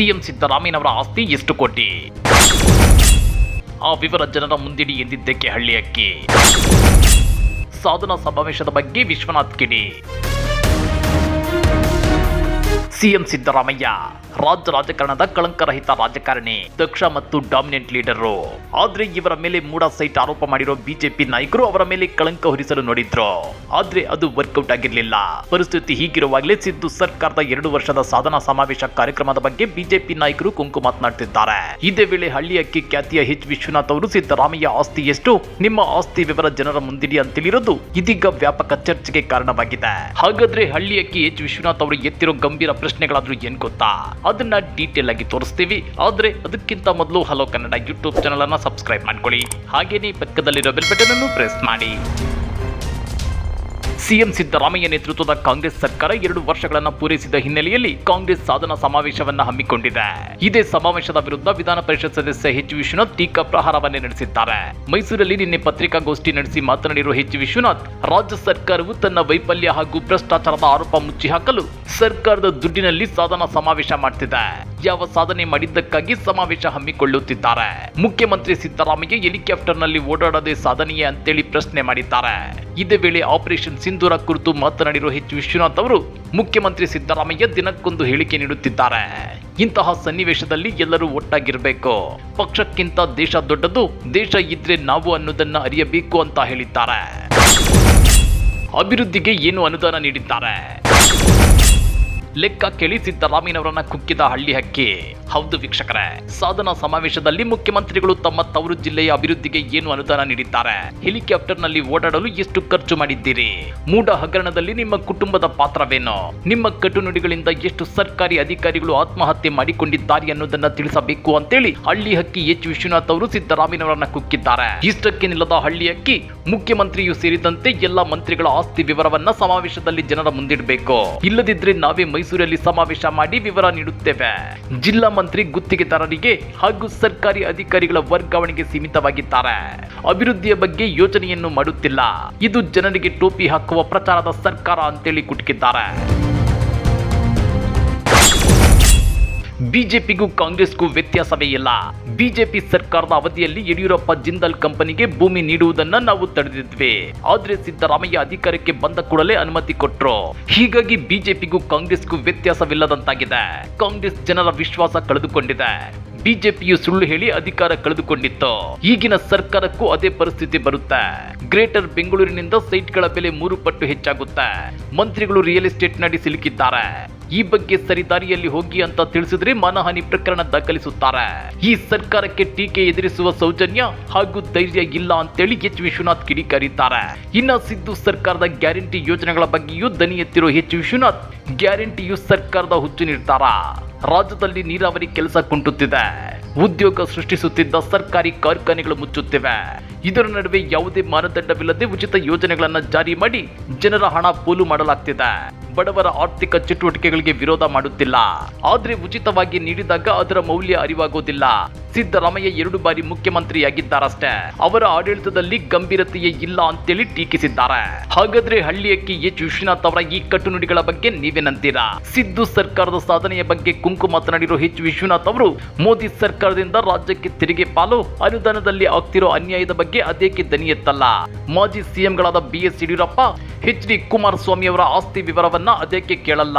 CM ಸಿದ್ದರಾಮಯ್ಯನವರ ಆಸ್ತಿ ಎಷ್ಟು ಕೋಟಿ? ಆ ವಿವರ ಜನರ ಮುಂದಿಡಿ ಎಂದಿದ್ದಕ್ಕೆ ಹಳ್ಳಿ ಅಕ್ಕಿ ಸಾಧನಾ ಸಮಾವೇಶದ ಬಗ್ಗೆ ವಿಶ್ವನಾಥ್ ಕಿಡಿ. ಸಿಎಂ ಸಿದ್ದರಾಮಯ್ಯ. ರಾಜ್ಯ ರಾಜಕಾರಣದ ಕಳಂಕರಹಿತ ರಾಜಕಾರಣಿ, ದಕ್ಷ ಮತ್ತು ಡಾಮಿನೆಂಟ್ ಲೀಡರು ಆದ್ರೆ ಇವರ ಮೇಲೆ ಮೂಡ ಸೈಟ್ ಆರೋಪ ಮಾಡಿರೋ ಬಿಜೆಪಿ ನಾಯಕರು ಅವರ ಮೇಲೆ ಕಳಂಕ ಹೊರಿಸಲು ನೋಡಿದ್ರು. ಆದ್ರೆ ಅದು ವರ್ಕೌಟ್ ಆಗಿರ್ಲಿಲ್ಲ. ಪರಿಸ್ಥಿತಿ ಹೀಗಿರುವಾಗಲೇ ಸಿದ್ದು ಸರ್ಕಾರದ ಎರಡು ವರ್ಷದ ಸಾಧನಾ ಸಮಾವೇಶ ಕಾರ್ಯಕ್ರಮದ ಬಗ್ಗೆ ಬಿಜೆಪಿ ನಾಯಕರು ಕುಂಕು ಮಾತನಾಡ್ತಿದ್ದಾರೆ. ಇದೇ ವೇಳೆ ಹಳ್ಳಿ ಅಕ್ಕಿ ಖ್ಯಾತಿಯ ಎಚ್ ವಿಶ್ವನಾಥ್ ಅವರು ಸಿದ್ದರಾಮಯ್ಯ ಆಸ್ತಿ ಎಷ್ಟು, ನಿಮ್ಮ ಆಸ್ತಿ ವಿವರ ಜನರ ಮುಂದಿಡಿ ಅಂತೇಳಿರೋದು ಇದೀಗ ವ್ಯಾಪಕ ಚರ್ಚೆಗೆ ಕಾರಣವಾಗಿದೆ. ಹಾಗಾದ್ರೆ ಹಳ್ಳಿ ಅಕ್ಕಿ ಎಚ್ ವಿಶ್ವನಾಥ್ ಅವರು ಎತ್ತಿರೋ ಗಂಭೀರ ಪ್ರಶ್ನೆಗಳಾದ್ರೂ ಏನ್ ಗೊತ್ತಾ? ಅದನ್ನ ಡೀಟೇಲ್ ಆಗಿ ತೋರಿಸ್ತೀವಿ. ಆದ್ರೆ ಅದಕ್ಕಿಂತ ಮೊದಲು ಹಲೋ ಕನ್ನಡ ಯೂಟ್ಯೂಬ್ ಚಾನಲ್ ಅನ್ನ ಸಬ್ಸ್ಕ್ರೈಬ್ ಮಾಡ್ಕೊಳ್ಳಿ. ಹಾಗೇನೇ ಪಕ್ಕದಲ್ಲಿರೋ ಬೆಲ್ ಬಟನ್ ಅನ್ನು ಪ್ರೆಸ್ ಮಾಡಿ. ಸಿಎಂ ಸಿದ್ದರಾಮಯ್ಯ ನೇತೃತ್ವದ ಕಾಂಗ್ರೆಸ್ ಸರ್ಕಾರ ಎರಡು ವರ್ಷಗಳನ್ನು ಪೂರೈಸಿದ ಹಿನ್ನೆಲೆಯಲ್ಲಿ ಕಾಂಗ್ರೆಸ್ ಸಾಧನ ಸಮಾವೇಶವನ್ನ ಹಮ್ಮಿಕೊಂಡಿದೆ. ಇದೇ ಸಮಾವೇಶದ ವಿರುದ್ಧ ವಿಧಾನ ಪರಿಷತ್ ಸದಸ್ಯ ಎಚ್ ವಿಶ್ವನಾಥ್ ಟೀಕಾ ಪ್ರಹಾರವನ್ನೇ ನಡೆಸಿದ್ದಾರೆ. ಮೈಸೂರಲ್ಲಿ ನಿನ್ನೆ ಪತ್ರಿಕಾಗೋಷ್ಠಿ ನಡೆಸಿ ಮಾತನಾಡಿರುವ ಎಚ್ ವಿಶ್ವನಾಥ್, ರಾಜ್ಯ ಸರ್ಕಾರವು ತನ್ನ ವೈಫಲ್ಯ ಹಾಗೂ ಭ್ರಷ್ಟಾಚಾರದ ಆರೋಪ ಮುಚ್ಚಿ ಹಾಕಲು ಸರ್ಕಾರದ ದುಡ್ಡಿನಲ್ಲಿ ಸಾಧನ ಸಮಾವೇಶ ಮಾಡ್ತಿದೆ. ಯಾವ ಸಾಧನೆ ಮಾಡಿದ್ದಕ್ಕಾಗಿ ಸಮಾವೇಶ ಹಮ್ಮಿಕೊಳ್ಳುತ್ತಿದ್ದಾರೆ. ಮುಖ್ಯಮಂತ್ರಿ ಸಿದ್ದರಾಮಯ್ಯ ಹೆಲಿಕಾಪ್ಟರ್ನಲ್ಲಿ ಓಡಾಡದೆ ಸಾಧನೆಯೇ ಅಂತೇಳಿ ಪ್ರಶ್ನೆ ಮಾಡಿದ್ದಾರೆ. ಇದೇ ವೇಳೆ ಆಪರೇಷನ್ ಸಿಂಧೂರ ಕುರಿತು ಮಾತನಾಡಿರುವ ಎಚ್ ವಿಶ್ವನಾಥ್ ಅವರು, ಮುಖ್ಯಮಂತ್ರಿ ಸಿದ್ದರಾಮಯ್ಯ ದಿನಕ್ಕೊಂದು ಹೇಳಿಕೆ ನೀಡುತ್ತಿದ್ದಾರೆ. ಇಂತಹ ಸನ್ನಿವೇಶದಲ್ಲಿ ಎಲ್ಲರೂ ಒಟ್ಟಾಗಿರಬೇಕು. ಪಕ್ಷಕ್ಕಿಂತ ದೇಶ ದೊಡ್ಡದು, ದೇಶ ಇದ್ರೆ ನಾವು ಅನ್ನೋದನ್ನ ಅರಿಯಬೇಕು ಅಂತ ಹೇಳಿದ್ದಾರೆ. ಅಭಿವೃದ್ಧಿಗೆ ಏನು ಅನುದಾನ ನೀಡಿದ್ದಾರೆ? ಲೆಕ್ಕ ಕೇಳಿ ಸಿದ್ದರಾಮಯ್ಯನವರನ್ನ ಕುಕ್ಕಿದ ಹಳ್ಳಿ ಹಕ್ಕಿ. ಹೌದು ವೀಕ್ಷಕರೇ, ಸಾಧನ ಸಮಾವೇಶದಲ್ಲಿ ಮುಖ್ಯಮಂತ್ರಿಗಳು ತಮ್ಮ ತವರು ಜಿಲ್ಲೆಯ ಅಭಿವೃದ್ಧಿಗೆ ಏನು ಅನುದಾನ ನೀಡಿದ್ದಾರೆ? ಹೆಲಿಕಾಪ್ಟರ್ನಲ್ಲಿ ಓಡಾಡಲು ಎಷ್ಟು ಖರ್ಚು ಮಾಡಿದ್ದೀರಿ? ಮೂಡ ಹಗರಣದಲ್ಲಿ ನಿಮ್ಮ ಕುಟುಂಬದ ಪಾತ್ರವೇನು? ನಿಮ್ಮ ಕಟುನುಡಿಗಳಿಂದ ಎಷ್ಟು ಸರ್ಕಾರಿ ಅಧಿಕಾರಿಗಳು ಆತ್ಮಹತ್ಯೆ ಮಾಡಿಕೊಂಡಿದ್ದಾರೆ ಅನ್ನೋದನ್ನ ತಿಳಿಸಬೇಕು ಅಂತೇಳಿ ಹಳ್ಳಿ ಹಕ್ಕಿ ಎಚ್. ವಿಶ್ವನಾಥ್ ಅವರು ಸಿದ್ದರಾಮಯ್ಯನವರನ್ನ ಕುಕ್ಕಿದ್ದಾರೆ ಇಷ್ಟಕ್ಕೆ ನಿಲ್ಲದ ಹಳ್ಳಿ ಹಕ್ಕಿ, ಮುಖ್ಯಮಂತ್ರಿಯು ಸೇರಿದಂತೆ ಎಲ್ಲ ಮಂತ್ರಿಗಳ ಆಸ್ತಿ ವಿವರವನ್ನ ಸಮಾವೇಶದಲ್ಲಿ ಜನರ ಮುಂದಿಡಬೇಕು. ಇಲ್ಲದಿದ್ರೆ ನಾವೇ ಮೈಸೂರಲ್ಲಿ ಸಮಾವೇಶ ಮಾಡಿ ವಿವರ ನೀಡುತ್ತೇವೆ. ಜಿಲ್ಲಾ ಮಂತ್ರಿ ಗುತ್ತಿಗೆದಾರರಿಗೆ ಹಾಗೂ ಸರ್ಕಾರಿ ಅಧಿಕಾರಿಗಳ ವರ್ಗಾವಣೆಗೆ ಸೀಮಿತವಾಗಿದ್ದಾರೆ. ಅಭಿವೃದ್ಧಿಯ ಬಗ್ಗೆ ಯೋಜನೆಯನ್ನು ಮಾಡುತ್ತಿಲ್ಲ. ಇದು ಜನರಿಗೆ ಟೋಪಿ ಹಾಕುವ ಪ್ರಚಾರದ ಸರ್ಕಾರ ಅಂತೇಳಿ ಕುಟುಕಿದ್ದಾರೆ. ಬಿಜೆಪಿಗೂ ಕಾಂಗ್ರೆಸ್ಗೂ ವ್ಯತ್ಯಾಸವೇ ಇಲ್ಲ. ಬಿಜೆಪಿ ಸರ್ಕಾರದ ಅವಧಿಯಲ್ಲಿ ಯಡಿಯೂರಪ್ಪ ಜಿಂದಾಲ್ ಕಂಪನಿಗೆ ಭೂಮಿ ನೀಡುವುದನ್ನ ನಾವು ತಡೆದಿದ್ವಿ. ಆದ್ರೆ ಸಿದ್ದರಾಮಯ್ಯ ಅಧಿಕಾರಕ್ಕೆ ಬಂದ ಕೂಡಲೇ ಅನುಮತಿ ಕೊಟ್ರು. ಹೀಗಾಗಿ ಬಿಜೆಪಿಗೂ ಕಾಂಗ್ರೆಸ್ಗೂ ವ್ಯತ್ಯಾಸವಿಲ್ಲದಂತಾಗಿದೆ. ಕಾಂಗ್ರೆಸ್ ಜನರ ವಿಶ್ವಾಸ ಕಳೆದುಕೊಂಡಿದೆ. ಬಿಜೆಪಿಯು ಸುಳ್ಳು ಹೇಳಿ ಅಧಿಕಾರ ಕಳೆದುಕೊಂಡಿತ್ತು. ಈಗಿನ ಸರ್ಕಾರಕ್ಕೂ ಅದೇ ಪರಿಸ್ಥಿತಿ ಬರುತ್ತೆ. ಗ್ರೇಟರ್ ಬೆಂಗಳೂರಿನಿಂದ ಸೈಟ್ಗಳ ಬೆಲೆ ಮೂರು ಪಟ್ಟು ಹೆಚ್ಚಾಗುತ್ತೆ. ಮಂತ್ರಿಗಳು ರಿಯಲ್ ಎಸ್ಟೇಟ್ ನಡಿ ಸಿಲುಕಿದ್ದಾರೆ. ಈ ಬಗ್ಗೆ ಸರಿದಾರಿಯಲ್ಲಿ ಹೋಗಿ ಅಂತ ತಿಳಿಸಿದ್ರೆ ಮಾನಹಾನಿ ಪ್ರಕರಣ ದಾಖಲಿಸುತ್ತಾರೆ. ಈ ಸರ್ಕಾರಕ್ಕೆ ಟೀಕೆ ಎದುರಿಸುವ ಸೌಜನ್ಯ ಹಾಗೂ ಧೈರ್ಯ ಇಲ್ಲ ಅಂತೇಳಿ ಎಚ್ ವಿಶ್ವನಾಥ್ ಕಿಡಿಕಾರಿದ್ದಾರೆ. ಇನ್ನ ಸಿದ್ದು ಸರ್ಕಾರದ ಗ್ಯಾರಂಟಿ ಯೋಜನೆಗಳ ಬಗ್ಗೆಯೂ ದನಿ ಎತ್ತಿರೋ ಎಚ್ ವಿಶ್ವನಾಥ್ ಗ್ಯಾರಂಟಿಯು ಸರ್ಕಾರದ ಹುಚ್ಚು ನಿರ್ಧಾರ. ರಾಜ್ಯದಲ್ಲಿ ನೀರಾವರಿ ಕೆಲಸ ಕುಂಟುತ್ತಿದೆ. ಉದ್ಯೋಗ ಸೃಷ್ಟಿಸುತ್ತಿದ್ದ ಸರ್ಕಾರಿ ಕಾರ್ಖಾನೆಗಳು ಮುಚ್ಚುತ್ತಿವೆ. ಇದರ ನಡುವೆ ಯಾವುದೇ ಮಾನದಂಡವಿಲ್ಲದೆ ಉಚಿತ ಯೋಜನೆಗಳನ್ನ ಜಾರಿ ಮಾಡಿ ಜನರ ಹಣ ಪೋಲು ಮಾಡಲಾಗ್ತಿದೆ. ಬಡವರ ಆರ್ಥಿಕ ಚಟುವಟಿಕೆಗಳಿಗೆ ವಿರೋಧ ಮಾಡುತ್ತಿಲ್ಲ. ಆದ್ರೆ ಉಚಿತವಾಗಿ ನೀಡಿದಾಗ ಅದರ ಮೌಲ್ಯ ಅರಿವಾಗೋದಿಲ್ಲ. ಸಿದ್ದರಾಮಯ್ಯ ಎರಡು ಬಾರಿ ಮುಖ್ಯಮಂತ್ರಿಯಾಗಿದ್ದಾರಷ್ಟೇ. ಅವರ ಆಡಳಿತದಲ್ಲಿ ಗಂಭೀರತೆಯೇ ಇಲ್ಲ ಅಂತೇಳಿ ಟೀಕಿಸಿದ್ದಾರೆ. ಹಾಗಾದ್ರೆ ಹಳ್ಳಿಯಕ್ಕೆ ಎಚ್. ವಿಶ್ವನಾಥ್ ಅವರ ಈ ಕಟ್ಟುನುಡಿಗಳ ಬಗ್ಗೆ ನೀವೇನಂತೀರಾ? ಸಿದ್ದು ಸರ್ಕಾರದ ಸಾಧನೆಯ ಬಗ್ಗೆ ಕುಂಕು ಮಾತನಾಡಿರೋ ಎಚ್. ವಿಶ್ವನಾಥ್ ಅವರು, ಮೋದಿ ಸರ್ಕಾರದಿಂದ ರಾಜ್ಯಕ್ಕೆ ತೆರಿಗೆ ಪಾಲು, ಅನುದಾನದಲ್ಲಿ ಆಗ್ತಿರೋ ಅನ್ಯಾಯದ ಬಗ್ಗೆ ಅದೇಕೆ ದನಿ ಎತ್ತಲ್ಲ? ಮಾಜಿ ಸಿಎಂಗಳಾದ B. S. Yediyurappa, H. D. Kumaraswamy ಅವರ ಆಸ್ತಿ ವಿವರವನ್ನ ಅದೇಕೆ ಕೇಳಲ್ಲ?